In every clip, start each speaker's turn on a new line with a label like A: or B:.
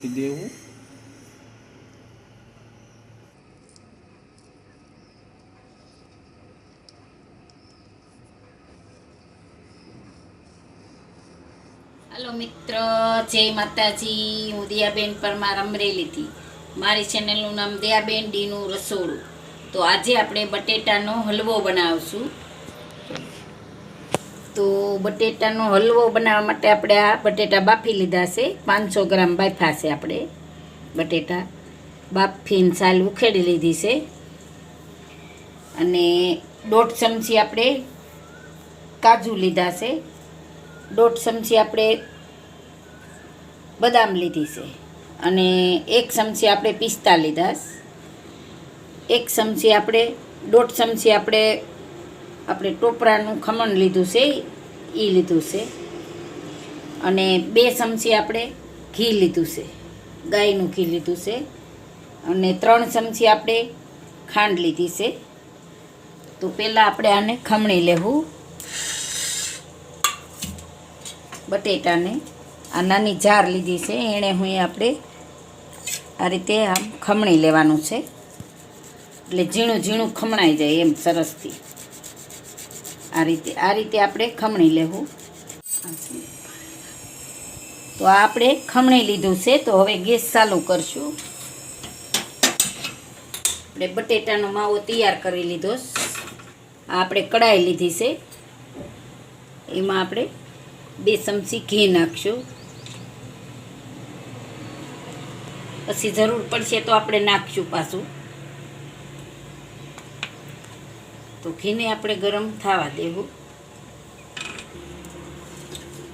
A: દેવું
B: હાલો મિત્ર. જય માતાજી. હું દિયાબેન પરમાર અમરેલીથી. મારી ચેનલનું નામ દિયાબેન ડીનું રસોડું. તો આજે આપણે બટેટાનો હલવો બનાવશું. તો બટેટાનો હલવો બનાવવા માટે આપણે આ બટેટા બાફી લીધા છે. પાંચસો ગ્રામ બાફા છે આપણે બટેટા. બાફીને સાલ ઉખેડી લીધી છે. અને દોઢ ચમચી આપણે કાજુ લીધા છે. દોઢ ચમચી આપણે બદામ લીધી છે. અને એક ચમચી આપણે પિસ્તા લીધા એક ચમચી આપણે દોઢ ચમચી આપણે આપણે ટોપરાનું ખમણ લીધું છે એ લીધું છે. અને બે ચમચી આપણે ઘી લીધું છે, ગાયનું ઘી લીધું છે. અને ત્રણ ચમચી આપણે ખાંડ લીધી છે. તો પહેલાં આપણે આને ખમણી લેવું. બટેટાને આ નાની જાર લીધી છે એણે હું આપણે આ રીતે આમ ખમણી લેવાનું છે. એટલે ઝીણું ઝીણું ખમણાઈ જાય એમ સરસથી. આ રીતે આ રીતે આપણે ખમણી લેવું. તો આપણે ખમણી લીધું છે, તો હવે ગેસ ચાલુ કરશું. આપણે બટેટાનો માવો તૈયાર કરી લીધો. આપણે કડાઈ લીધી છે. એમાં આપણે બે ચમચી ઘી નાખશું. પછી જરૂર પડશે તો આપણે નાખશું પાછું. તો ઘીને આપણે ગરમ થવા દેવું.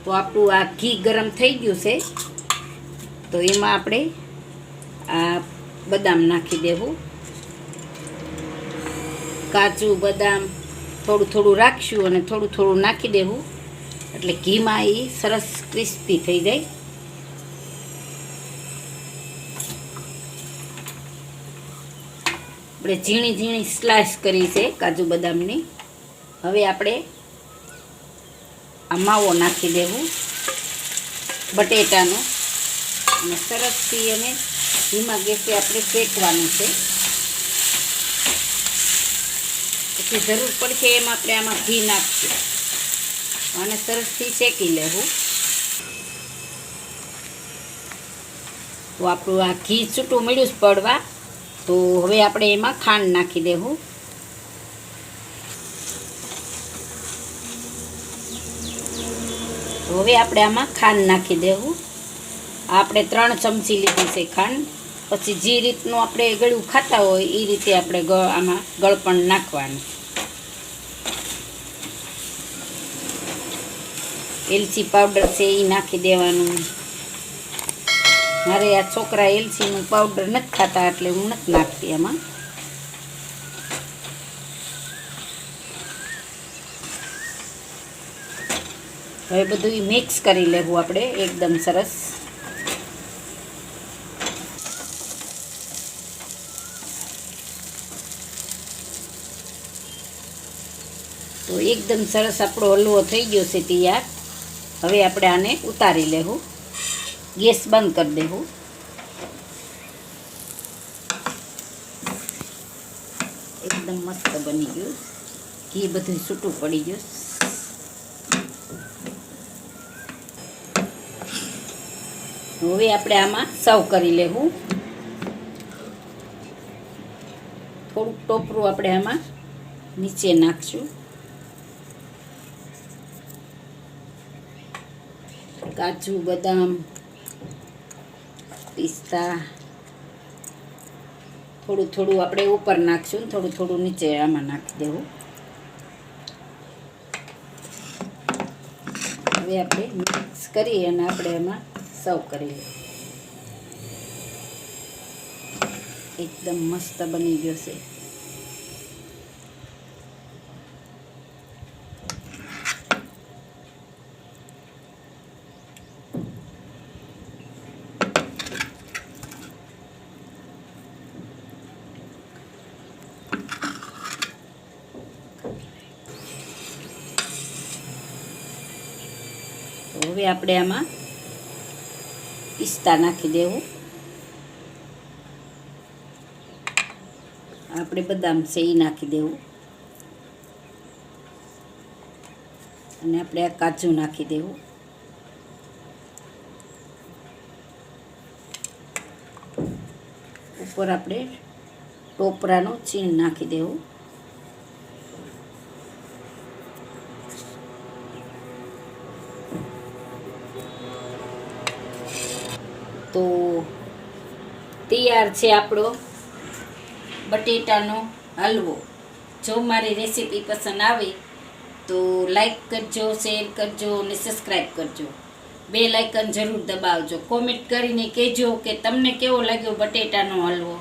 B: તો આપણું આ ઘી ગરમ થઈ ગયું છે, તો એમાં આપણે આ બદામ નાખી દેવું. કાજુ, બદામ થોડું થોડું રાખશું અને થોડું થોડું નાખી દેવું. એટલે ઘીમાં એ સરસ ક્રિસ્પી થઈ જાય. આપણે ઝીણી ઝીણી સ્લાઇસ કરી છે કાજુ બદામની. હવે આપણે આ માવો નાખી દેવું. બટેટાનો. અને સરસથી એને ધીમા ગેસે આપણે શેકવાનું છે. પછી જરૂર પડશે એમ આપણે આમાં ઘી નાખશું. અને સરસથી શેકી લેવું. તો આપણું આ ઘી છૂટું મળ્યું જ પડવા. તો હવે આપણે એમાં ખાંડ નાખી દેવું. હવે આપણે આમાં ખાંડ નાખી દેવું. આપણે ત્રણ ચમચી લીધી છે ખાંડ. પછી જે રીતનું આપણે ગળું ખાતા હોય એ રીતે આપણે આમાં ગળપણ નાખવાનું. એલચી પાવડર છે એ નાખી દેવાનું. મારે આ છોકરા એલચીનું પાવડર નથી ખાતા એટલે હું નથી નાખતી એમાં હવે બધું મિક્સ કરી લેવું આપણે, એકદમ સરસ. તો એકદમ સરસ આપણો હલવો થઈ ગયો છે તૈયાર. હવે આપણે આને ઉતારી લેવું. ગેસ બંધ કરી દેવું એકદમ મસ્ત બની ગયું ઘી બધું છૂટું પડી ગયું હવે આપણે આમાં સર્વ કરી લેવું। થોડુંક ટોપરું આપણે આમાં નીચે નાખશું। કાજુ, બદામ પિસ્તા. થોડું થોડું આપણે ઉપર નાખશું ને થોડું થોડું નીચે આમાં નાખી દેવું. હવે આપણે મિક્સ કરી અને આપણે એમાં સર્વ કરી એકદમ મસ્ત બની ગયો છે. તો હવે આપણે આમાં પિસ્તા નાખી દેવું. આપણે બદામ છે એ નાખી દેવું. અને આપણે આ કાજુ નાખી દેવું. ઉપર આપણે ટોપરાનું ચીણ નાખી દેવું. તો તૈયાર છે આપણો બટેટાનો હલવો. જો મારી રેસીપી પસંદ આવે, તો લાઈક કરજો, શેર કરજો અને સબસ્ક્રાઈબ કરજો. બે લાઇકન જરૂર દબાવજો. કોમેન્ટ કરીને કહેજો કે તમને કેવો લાગ્યો બટેટાનો હલવો.